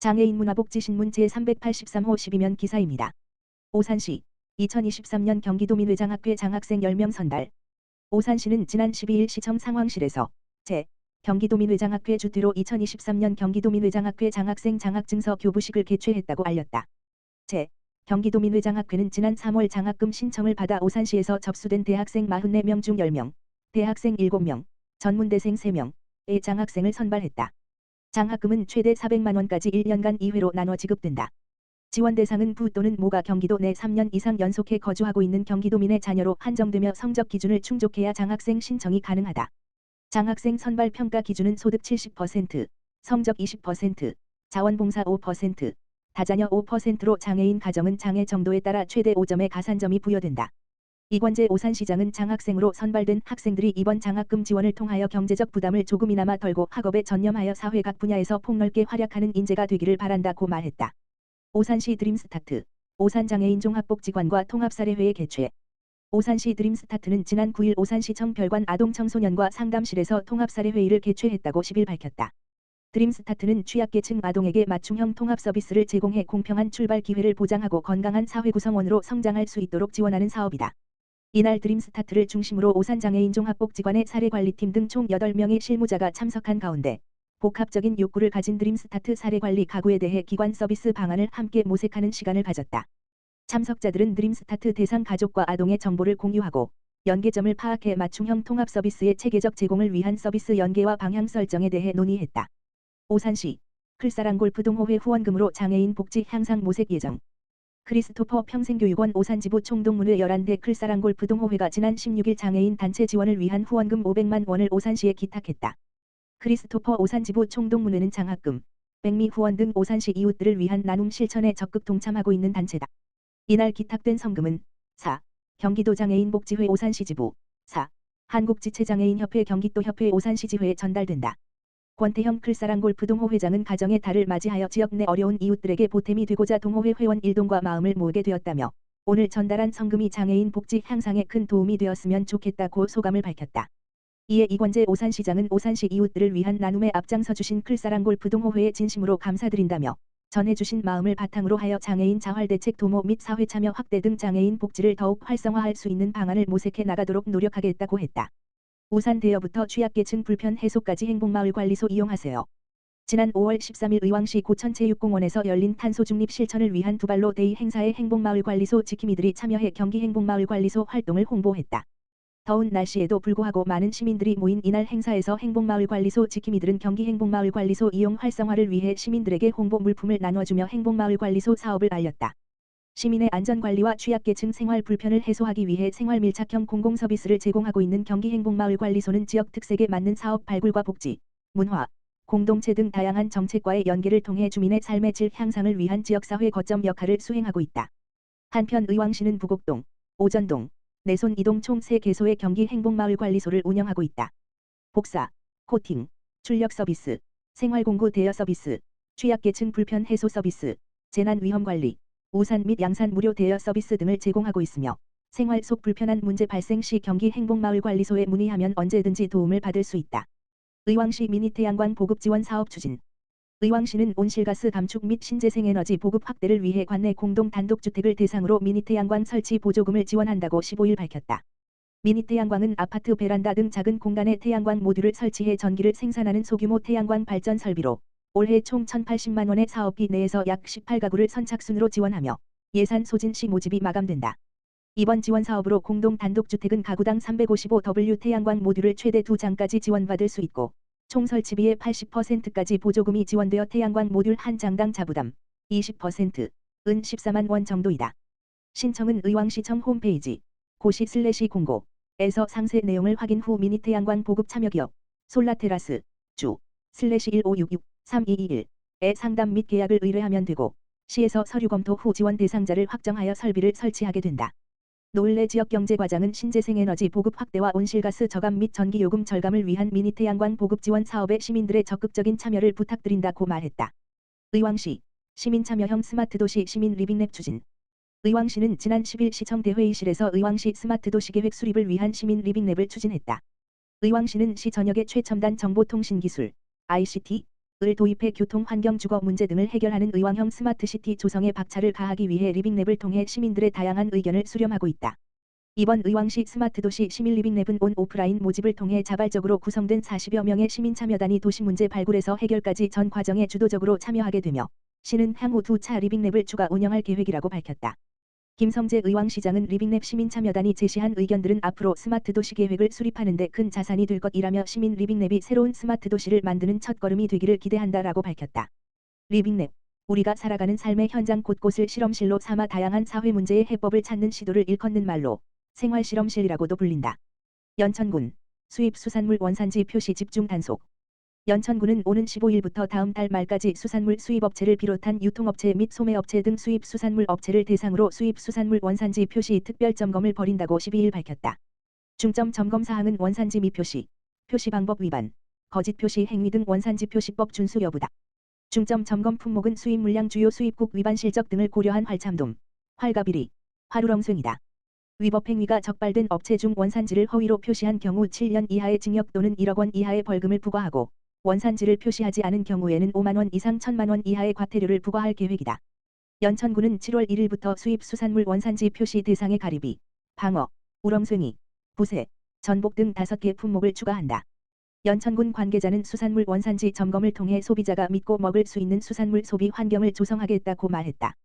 장애인 문화복지신문 제383호 12면 기사입니다. 오산시 2023년 경기도민회장학회 장학생 10명 선발 오산시는 지난 12일 시청 상황실에서 제 경기도민회장학회 주뒤로 2023년 경기도민회장학회 장학생 장학증서 교부식을 개최했다고 알렸다. 제 경기도민회장학회는 지난 3월 장학금 신청을 받아 오산시에서 접수된 대학생 44명 중 10명, 대학생 7명, 전문대생 3명 의 장학생을 선발했다. 장학금은 최대 400만 원까지 1년간 2회로 나눠 지급된다. 지원 대상은 부 또는 모가 경기도 내 3년 이상 연속해 거주하고 있는 경기도민의 자녀로 한정되며 성적 기준을 충족해야 장학생 신청이 가능하다. 장학생 선발 평가 기준은 소득 70%, 성적 20%, 자원봉사 5%, 다자녀 5%로 장애인 가정은 장애 정도에 따라 최대 5점의 가산점이 부여된다. 이관재 오산시장은 장학생으로 선발된 학생들이 이번 장학금 지원을 통하여 경제적 부담을 조금이나마 덜고 학업에 전념하여 사회 각 분야에서 폭넓게 활약하는 인재가 되기를 바란다고 말했다. 오산시 드림스타트 오산장애인 종합복지관과 통합사례회의 개최 오산시 드림스타트는 지난 9일 오산시청 별관 아동청소년과 상담실에서 통합사례회의를 개최했다고 10일 밝혔다. 드림스타트는 취약계층 아동에게 맞춤형 통합 서비스를 제공해 공평한 출발 기회를 보장하고 건강한 사회 구성원으로 성장할 수 있도록 지원하는 사업이다. 이날 드림스타트를 중심으로 오산장애인 종합복지관의 사례관리팀 등 총 8명의 실무자가 참석한 가운데 복합적인 욕구를 가진 드림스타트 사례관리 가구에 대해 기관 서비스 방안을 함께 모색하는 시간을 가졌다. 참석자들은 드림스타트 대상 가족과 아동의 정보를 공유하고 연계점을 파악해 맞춤형 통합 서비스의 체계적 제공을 위한 서비스 연계와 방향 설정에 대해 논의했다. 오산시 클사랑 골프 동호회 후원금으로 장애인 복지 향상 모색 예정 크리스토퍼 평생교육원 오산지부 총동문회 11대 클사랑 골프 동호회가 지난 16일 장애인 단체 지원을 위한 후원금 500만 원을 오산시에 기탁했다. 크리스토퍼 오산지부 총동문회는 장학금, 백미 후원 등 오산시 이웃들을 위한 나눔 실천에 적극 동참하고 있는 단체다. 이날 기탁된 성금은 4. 경기도 장애인 복지회 오산시 지부 4. 한국지체장애인협회 경기도협회 오산시 지회에 전달된다. 권태형 클사랑 골프 동호 회장은 가정의 달을 맞이하여 지역 내 어려운 이웃들에게 보탬이 되고자 동호회 회원 일동과 마음을 모으게 되었다며 오늘 전달한 성금이 장애인 복지 향상에 큰 도움이 되었으면 좋겠다고 소감을 밝혔다. 이에 이관재 오산시장은 오산시 이웃들을 위한 나눔에 앞장서 주신 클사랑 골프 동호회에 진심으로 감사드린다며 전해주신 마음을 바탕으로 하여 장애인 자활대책 도모 및 사회 참여 확대 등 장애인 복지를 더욱 활성화할 수 있는 방안을 모색해 나가도록 노력하겠다고 했다. 우산 대여부터 취약계층 불편 해소까지 행복마을관리소 이용하세요. 지난 5월 13일 의왕시 고천체육공원에서 열린 탄소 중립 실천을 위한 두발로 데이 행사에 행복마을관리소 지킴이들이 참여해 경기 행복마을관리소 활동을 홍보했다. 더운 날씨에도 불구하고 많은 시민들이 모인 이날 행사에서 행복마을관리소 지킴이들은 경기 행복마을관리소 이용 활성화를 위해 시민들에게 홍보 물품을 나눠주며 행복마을관리소 사업을 알렸다. 시민의 안전관리와 취약계층 생활 불편을 해소하기 위해 생활 밀착형 공공서비스를 제공하고 있는 경기행복마을관리소는 지역 특색에 맞는 사업 발굴과 복지, 문화, 공동체 등 다양한 정책과의 연계를 통해 주민의 삶의 질 향상을 위한 지역사회 거점 역할을 수행하고 있다. 한편 의왕시는 부곡동, 오전동, 내손 이동 총 3개소의 경기행복마을관리소를 운영하고 있다. 복사, 코팅, 출력 서비스, 생활공구 대여 서비스, 취약계층 불편 해소 서비스, 재난위험관리, 우산 및 양산 무료 대여 서비스 등을 제공하고 있으며 생활 속 불편한 문제 발생 시 경기 행복마을관리소에 문의하면 언제든지 도움을 받을 수 있다. 의왕시 미니태양광 보급 지원 사업 추진 의왕시는 온실가스 감축 및 신재생에너지 보급 확대를 위해 관내 공동 단독주택을 대상으로 미니태양광 설치 보조금을 지원한다고 15일 밝혔다. 미니태양광은 아파트 베란다 등 작은 공간에 태양광 모듈을 설치해 전기를 생산하는 소규모 태양광 발전 설비로 올해 총 1,080만 원의 사업비 내에서 약 18가구를 선착순으로 지원하며 예산 소진 시 모집이 마감된다. 이번 지원 사업으로 공동 단독주택은 가구당 355W 태양광 모듈을 최대 2장까지 지원받을 수 있고 총 설치비의 80%까지 보조금이 지원되어 태양광 모듈 한 장당 자부담 20%, 은 14만 원 정도이다. 신청은 의왕시청 홈페이지 고시 슬래시 공고에서 상세 내용을 확인 후 미니 태양광 보급 참여 기업 솔라테라스 주 슬래시 1566 3221에 상담 및 계약을 의뢰하면 되고 시에서 서류 검토 후 지원 대상자를 확정하여 설비를 설치하게 된다. 노을내 지역경제과장은 신재생에너지 보급 확대와 온실가스 저감 및 전기요금 절감을 위한 미니 태양광 보급 지원 사업에 시민들의 적극적인 참여를 부탁드린다고 말했다. 의왕시 시민참여형 스마트도시 시민 리빙랩 추진 의왕시는 지난 10일 시청 대 회의실에서 의왕시 스마트도시 계획 수립을 위한 시민 리빙랩을 추진했다. 의왕시는 시 전역의 최첨단 정보통신기술 ICT 을 도입해 교통 환경 주거 문제 등을 해결하는 의왕형 스마트시티 조성에 박차를 가하기 위해 리빙랩을 통해 시민들의 다양한 의견을 수렴하고 있다. 이번 의왕시 스마트도시 시민 리빙랩은 온 오프라인 모집을 통해 자발적으로 구성된 40여 명의 시민 참여단이 도시 문제 발굴에서 해결까지 전 과정에 주도적으로 참여하게 되며 시는 향후 두 차 리빙랩을 추가 운영할 계획이라고 밝혔다. 김성재 의왕시장은 리빙랩 시민참여단이 제시한 의견들은 앞으로 스마트 도시 계획을 수립하는 데 큰 자산이 될 것이라며 시민 리빙랩이 새로운 스마트 도시를 만드는 첫걸음이 되기를 기대한다라고 밝혔다. 리빙랩 우리가 살아가는 삶의 현장 곳곳을 실험실로 삼아 다양한 사회 문제의 해법을 찾는 시도를 일컫는 말로 생활실험실이라고도 불린다. 연천군 수입 수산물 원산지 표시 집중 단속 연천군은 오는 15일부터 다음 달 말까지 수산물 수입업체를 비롯한 유통업체 및 소매업체 등 수입 수산물 업체를 대상으로 수입 수산물 원산지 표시 특별 점검을 벌인다고 12일 밝혔다. 중점 점검 사항은 원산지 미표시, 표시 방법 위반, 거짓 표시 행위 등 원산지 표시법 준수 여부다. 중점 점검 품목은 수입 물량 주요 수입국 위반 실적 등을 고려한 활참돔, 활가비리, 화루렁쇠이다. 위법 행위가 적발된 업체 중 원산지를 허위로 표시한 경우 7년 이하의 징역 또는 1억 원 이하의 벌금을 부과하고 원산지를 표시하지 않은 경우에는 5만 원 이상 1천만 원 이하의 과태료를 부과할 계획이다. 연천군은 7월 1일부터 수입 수산물 원산지 표시 대상의 가리비, 방어, 우렁숭이, 부세, 전복 등 5개 품목을 추가한다. 연천군 관계자는 수산물 원산지 점검을 통해 소비자가 믿고 먹을 수 있는 수산물 소비 환경을 조성하겠다고 말했다.